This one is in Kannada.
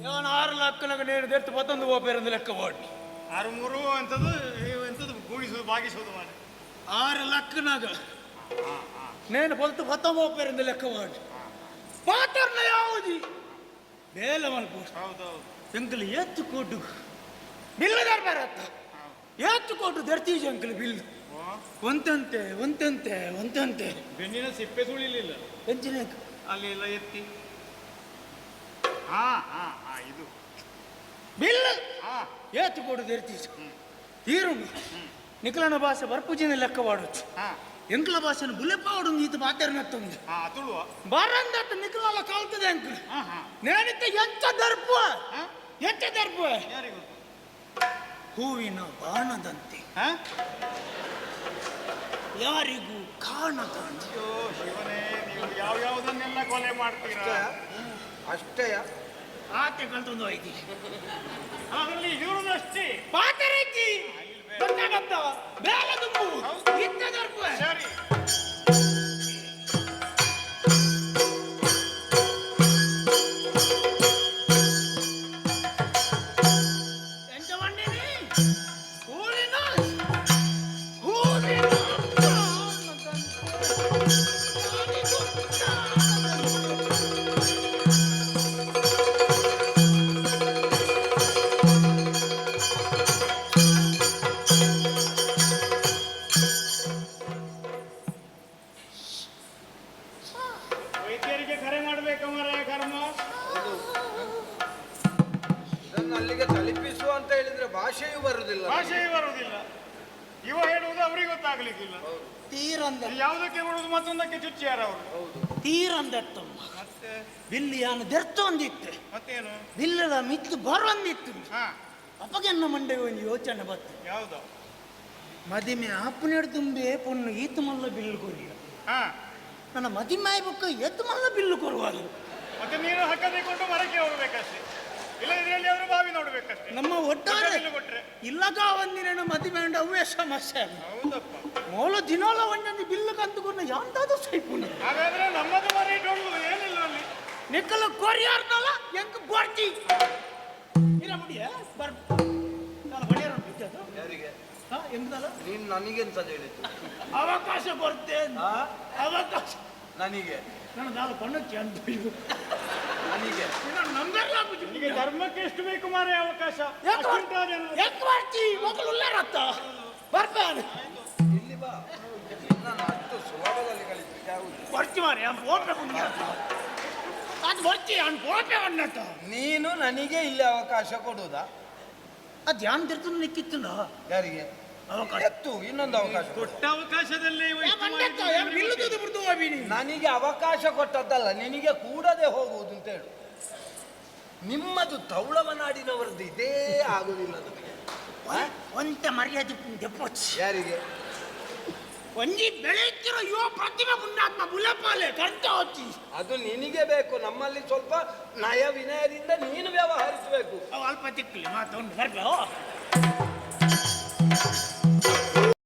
ಇವನ್ ಆರು ಲಕ್ಕನಾಗ ನೀನು ದೆತ್ತು ಮತ್ತೊಂದು ಓಪೇರಂದು ಲೆಕ್ಕ ಓಡಿ ಆರು ಮೂರು ಎಂಥದ್ದು ಇವು ಎಂಥದ್ದು ಗೂಡಿಸೋದು ಬಾಗಿಸೋದು ಮಾಡಿ ಆರು ಲಕ್ಕನಾಗ నేను పొలుతు మొత్తం ఓపేరింది లెక్క వాడు పాత్రన యావది ಬೇಲಮಲ್ಪು ಹೌದೌದು ಎಂಕಲ್ ಎತ್ತು ಕೊಟ್ಟು ಬಿಲ್ಲು ದರ್ಬಾರತ್ತ ಎತ್ತು ಕೊಟ್ಟು ದರ್ತೀಜಿ ಅಂಕಲ್ ಬಿಲ್ಲು ಓ, ಒಂತಂತೆ ಒಂತಂತೆ ಒಂತಂತೆ ಬೆನ್ನಿನ ಸಿಪ್ಪೆ ಸುಳಿಲಿಲ್ಲ ಎಂಚಿನ ಅಲ್ಲಿ ಎಲ್ಲ ಎತ್ತಿ ಹಾ ಹಾ ಹಾ ಇದು. ಬಿಲ್ ಹಾ. ಏತು ಕೊಡುದು ಇರ್ತೀಚು ಹೀರು ಭಾಷೆ ಬರ್ಪುಜಿನ ಲೆಕ್ಕ ವಾಡೋಚು ಹಾ. ಎಂಕ್ಲ ಭಾಷೆನ ಬುಲೆಪ್ಪ ವಾಡುಂದು ಈತ ಮಾತಾಡಿನತ್ತೊಂದು ಹಾ ಅತುಳುವ ಬರಂದಟ್ಟು ನಿಖಲಾಲ ಕಾಲ್ತದೆ ಅಂಕಲ್. ಹಾ ಹಾ. ನೇನಿತ್ತ ಎಂತ ದರ್ಪ. ಎಂತ ದರ್ಪ. ಯಾರಿಗೂ? ಹೂವಿನ ಬಾಣದಂತೆ. ಹಾ? ಯಾರಿಗೂ ಕಾಣದಂತೆ. ಶಿವನೇ ನೀವು ಯಾವುದನ್ನೆಲ್ಲ ಕೊಲೆ ಮಾಡ್ತೀರಾ? ಅಷ್ಟೇ. ಆಕೆ ಕಲ್ತೊಂದು ಐತಿ ಅದರಲ್ಲಿ ಅಷ್ಟೇ. ಪಾತರೆಜ್ಜಿ ಗೊತ್ತಾಗತ್ತ ಬೇಲ ತುಂಬು ವೈದ್ಯರಿಗೆ ಕರೆ ಮಾಡ್ಬೇಕು ಮರ ಕರ್ಮ. ಇದನ್ನು ಅಲ್ಲಿಗೆ ತಲುಪಿಸು ಅಂತ ಹೇಳಿದ್ರೆ ಭಾಷೆಯೂ ಬರುವುದಿಲ್ಲ ಭಾಷೆಯೇ ಬರುವುದಿಲ್ಲ ಇವ ಹೇಳುವುದು ಅವರಿಗೆ ಗೊತ್ತಾಗ್ಲಿಕ್ಕಿಲ್ಲ. ತೀರಂದ ಯಾವುದಕ್ಕೆ ಬಿಡುವುದು ಮತ್ತೊಂದಕ್ಕೆ ಚುಚ್ಚಿಯಾರ ಅವರು? ಹೌದು. ತೀರಂದತ್ತಮ್ಮ. ಮತ್ತೆ? ಬಿಲ್ಲಿಯಾನ ದೆರ್ತೊಂದಿತ್ತೆ ಮತ್ತೇನು? ಬಿಲ್ಲದ ಮಿತ್ತು ಬರೊಂದಿತ್ತು ಹಾ. ಅಪ್ಪಗೆನ್ನ ಮಂಡೆ ಒಂದು ಯೋಚನೆ ಬತ್ತು ಯಾವುದು? ಮದಿಮೆ ಆಪುನೆಡು ತುಂಬೆ ಪೊನ್ನು ಈತ ಮಲ್ಲ ಬಿಲ್ಲು ಕೊರಿಯ. ಹಾ. ನನ್ನ ಮದಿಮಾಯ ಬುಕ್ಕ ಎದ್ದು ಮಲ್ಲ ಬಿಲ್ಲು ಕೊರುವಾಗ ಮತ್ತೆ ನೀರು ಹಕ್ಕದೆ ಕೊಟ್ಟು ಮರಕ್ಕೆ ಹೋಗ್ಬೇಕಷ್ಟೇ. ಇಲ್ಲ ಇದರಲ್ಲಿ ಅವರು ಬಾವಿ ನೋಡ್ಬೇಕಷ್ಟೇ. ನಮ್ಮ ಒಟ್ಟಾರೆ ಬಿಲ್ಲು ಕೊಟ್ರೆ. ಇಲ್ಲಗ ಒಂದಿನ ಮದಿಮೆ ಅಂಡ ಅವೇ ಸಮಸ್ಯೆ ಹೌದಪ್ಪ. ಮೋಲ ದಿನೋಲ ಒಂದೊಂದು ಬಿಲ್ಲು ಕಂದುಕೊಂಡು ಯಾವ್ದಾದ್ರು ಸೈಪುಣ ಹಾಗಾದ್ರೆ ನಮ್ಮದು ಮರ ಏನಿಲ್ಲ ಅಲ್ಲಿ? ನಿಕ್ಕಲು ಕೊರಿಯಾರ್ನಲ್ಲ ಹೆಂಗ್ ಬರ್ತಿ? ಎಂದಲ್ಲ ನೀನು ನನಗೆಂತ ಹೇಳಿದ್ದು? ಅವಕಾಶ ಕೊಡ್ತೇನೆ. ಆ? ಅವಕಾಶ. ನನಗೆ? ಕಣ್ಣಕ್ಕೆ ಅಂತ ನನಗೆ? ಧರ್ಮಕ್ಕೆ ಎಷ್ಟು ಬೇಕು ಮಾರೆ ಅವಕಾಶ? ಯಾಕೆ ಅಷ್ಟುಂಟಾ ಜನ? ಯಾಕೆ ಮಾಡ್ತಿ ಮಕ್ಕಳು ಉಳ್ಳಾರತ್ತ ಬರ್ತಾನೆ. ಇಲ್ಲಿ ಬಾ. ನಾನು ಅಷ್ಟು ಸುಲಭದಲ್ಲಿ ಕಲಿಸ್ಲಿಕ್ಕೆ ಆಗುದಿಲ್ಲ ಬರ್ತಿ ಮಾರಿ ಅವ್ನು ಫೋಟೋ ಪುಣ್ಯ ಅದು ಬರ್ತಿ ಅವ್ನು ಫೋಟೋ ಅನ್ನತ್ತ ನೀನು ನನಗೆ ಇಲ್ಲಿ ಅವಕಾಶ ಕೊಡುವುದಾ? ಅದು ಧ್ಯಾನ ತಿರ್ತು ನಿಕ್ಕಿತ್ತಲ್ಲ ಯಾರಿಗೆ? ಅವಕಾಶ. ಎತ್ತು ಇನ್ನೊಂದು ಅವಕಾಶ. ಕೊಟ್ಟ ಅವಕಾಶದಲ್ಲೇ ಇವ ಇಷ್ಟು ಮಾಡಿದ್ದು ನನಗೆ ಅವಕಾಶ ಕೊಟ್ಟದ್ದಲ್ಲ ನಿನಗೆ ಕೂಡದೆ ಹೋಗುವುದು ಅಂತ ಹೇಳು. ನಿಮ್ಮದು ತೌಳವ ನಾಡಿನವರದ್ದು ಇದೇ ಆಗುದಿಲ್ಲ ನನಗೆ ಆ? ಒಂತೆ ಮರ್ಯಾದೆ ದೆಪ್ಪೊಚ್ಚಿ ಯಾರಿಗೆ? ಒಂದಿ ಬೆಳೆಯುತ್ತಿರೋ ಯುವ ಪ್ರತಿಭೆ ಪುಣ್ಯಾತ್ಮ ಬುಲೆಪಾಲೆ ಕರ್ತ ಹೊಚ್ಚಿ ಅದು ನಿನಗೆ ಬೇಕು ನಮ್ಮಲ್ಲಿ ಸ್ವಲ್ಪ ನಯ ವಿನಯದಿಂದ ನೀನು ಅವು ಅಲ್ಪ ತಿಕ್ಕಲಿ ಮಾತೊಂದು ಬರ್ಬೋ